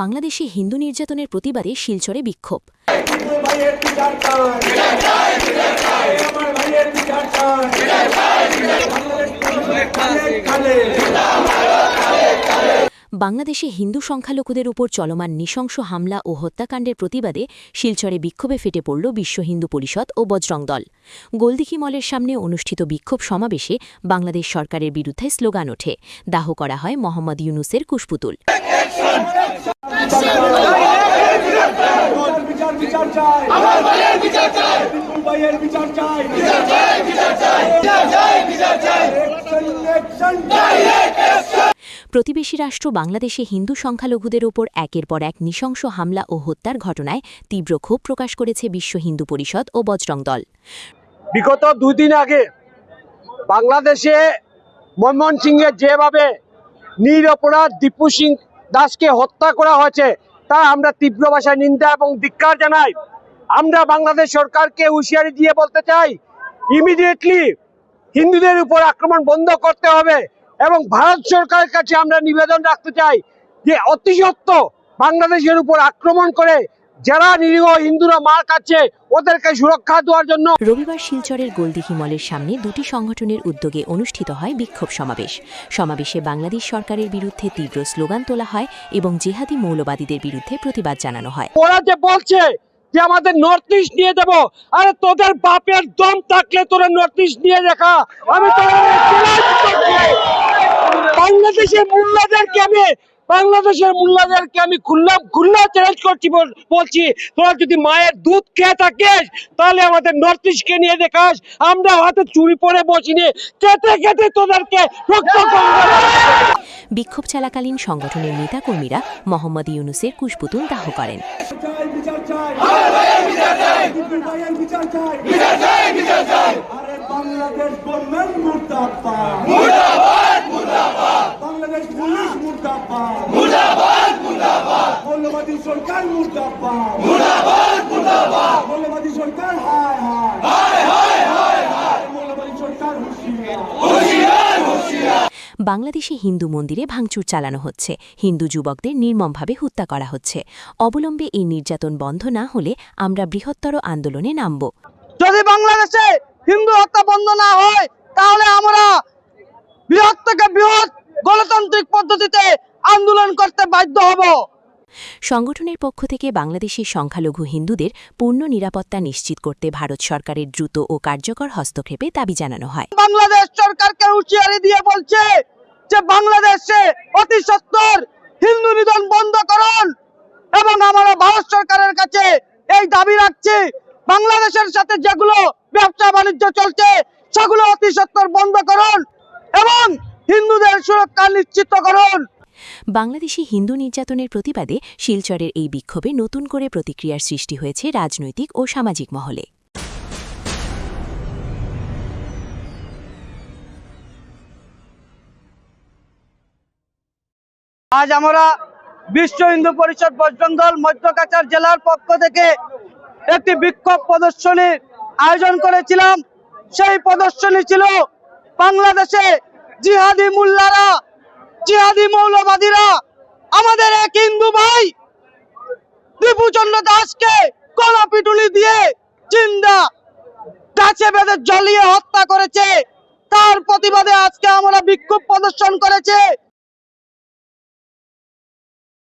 বাংলাদেশে হিন্দু নির্যাতনের প্রতিবাদে শিলচরে বিক্ষোভ। বাংলাদেশে হিন্দু সংখ্যালঘুদের উপর চলমান নৃশংস হামলা ও হত্যাকাণ্ডের প্রতিবাদে শিলচরে বিক্ষোভে ফেটে পড়ল বিশ্ব হিন্দু পরিষদ ও বজরং দল। গোলদিঘি মলের সামনে অনুষ্ঠিত বিক্ষোভ সমাবেশে বাংলাদেশ সরকারের বিরুদ্ধে স্লোগান ওঠে। দাহ করা হয় মোহাম্মদ ইউনুসের কুশপুতুল। প্রতিবেশী রাষ্ট্র বাংলাদেশে হিন্দু সংখ্যালঘুদের ওপর একের পর এক নৃশংস হামলা ও হত্যার ঘটনায় তীব্র ক্ষোভ প্রকাশ করেছে বিশ্ব হিন্দু পরিষদ ও বজরং দল। বিগত দুই দিন আগে বাংলাদেশে ময়মনসিংহে যেভাবে নিরপরাধ দীপু সিং দাসকে হত্যা করা হয়েছে, তা আমরা তীব্র ভাষায় নিন্দা এবং ধিক্কার জানাই। আমরা বাংলাদেশ সরকারকে হুঁশিয়ারি দিয়ে বলতে চাই ইমিডিয়েটলি হিন্দুদের উপর আক্রমণ বন্ধ করতে হবে এবং ভারত সরকারের কাছে আমরা নিবেদন রাখতে চাই যে অতি সত্য বাংলাদেশের উপর আক্রমণ করে যারা নিরীহ হিন্দুরা মার খাচ্ছে ওদেরকে সুরক্ষা দেওয়ার জন্য। রবিবার শিলচরের গোলদিঘি মলের সামনে দুটি সংগঠনের উদ্যোগে অনুষ্ঠিত হয় বিক্ষোভ সমাবেশ। সমাবেশে বাংলাদেশ সরকারের বিরুদ্ধে তীব্র স্লোগান তোলা হয় এবং জেহাদি মৌলবাদীদের বিরুদ্ধে প্রতিবাদ জানানো হয়। ওরা যে বলছে যে আমাদের নর্থ ইস্ট নিয়ে যাব আরে তোদের বাপের দম থাকলে তোরা নর্থ ইস্ট নিয়ে দেখা আমি বাংলাদেশের মোল্লাদেরকে আমি বাংলাদেশের মোল্লাদেরকে আমি খুল্লা খুল্লা চ্যালেঞ্জ করছি বলছি তোরা যদি মায়ের দুধ খেয়ে থাকিস তাহলে আমাদের নর্থ ইস্টকে নিয়ে দেখাস। আমরা হাতে চুরি পরে বসিনি কেটে কেটে তোদেরকে রক্ত বিক্ষোভ চলাকালীন সংগঠনের নেতাকর্মীরা মোহাম্মদ ইউনুসের কুশপুতুল দাহ করেন। চাই বিচার চাই আমার ভাইয়ের বিচার চাই হিন্দু ভাইয়ের বিচার চাই বিচার চাই বিচার চাই আরে বাংলাদেশ গভর্নমেন্ট মুর্দাবাদ মুর্দাবাদ মুর্দাবাদ বাংলাদেশ পুলিশ মুর্দাবাদ। মুর্দাবাদ মুর্দাবাদ। মৌলবাদী সরকার মুর্দাবাদ। মুর্দাবাদ মুর্দাবাদ। মৌলবাদী সরকার হায় হায়। হায় হায় হায় মৌলবাদী সরকার হুঁশিয়ার। বাংলাদেশে হিন্দু মন্দিরে ভাঙচুর চালানো হচ্ছে। হিন্দু যুবকদের নির্মমভাবে হত্যা করা হচ্ছে। অবলম্বে এই নির্যাতন বন্ধ না হলে আমরা বৃহত্তর আন্দোলনে নামব। যদি বাংলাদেশে হিন্দু হত্যা বন্ধ না হয় তাহলে আমরা বৃহৎ থেকে বৃহৎ গণতান্ত্রিক পদ্ধতিতে আন্দোলন করতে বাধ্য হব। সংগঠনের পক্ষ থেকে বাংলাদেশের সংখ্যালঘু হিন্দুদের পূর্ণ নিরাপত্তা নিশ্চিত করতে ভারত সরকারের দ্রুত ও কার্যকর হস্তক্ষেপে দাবি জানানো হয়। বাংলাদেশ সরকারকে হুঁশিয়ারি দিয়ে বলছে যে বাংলাদেশে অতি সত্তর হিন্দু নিধন বন্ধ করুন এবং আমরা ভারত সরকারের কাছে এই দাবি রাখছি বাংলাদেশের সাথে যেগুলো ব্যবসা বাণিজ্য চলছে সেগুলো অতি সত্তর বন্ধ করুন এবং হিন্দুদের সুরক্ষা নিশ্চিত করুন বাংলাদেশি হিন্দু নির্যাতনের প্রতিবাদে শিলচরের এই বিক্ষোভে নতুন করে প্রতিক্রিয়ার সৃষ্টি হয়েছে রাজনৈতিক ও সামাজিক মহলে। আজ আমরা বিশ্ব হিন্দু পরিষদ বজরং দল মধ্যকাচার জেলার পক্ষ থেকে একটি বিক্ষোভ প্রদর্শনীর আয়োজন করেছিলাম। সেই প্রদর্শনী ছিল বাংলাদেশে জিহাদি মুল্লারা, জিহাদি মৌলবাদীরা, আমাদের এক হিন্দু ভাই দীপুচন্দ্র দাসকে কলা পিটুলি দিয়ে চিন্দা গাছে বেঁধে জ্বলিয়ে হত্যা করেছে। তার প্রতিবাদে আজকে আমরা বিক্ষোভ প্রদর্শন করেছে।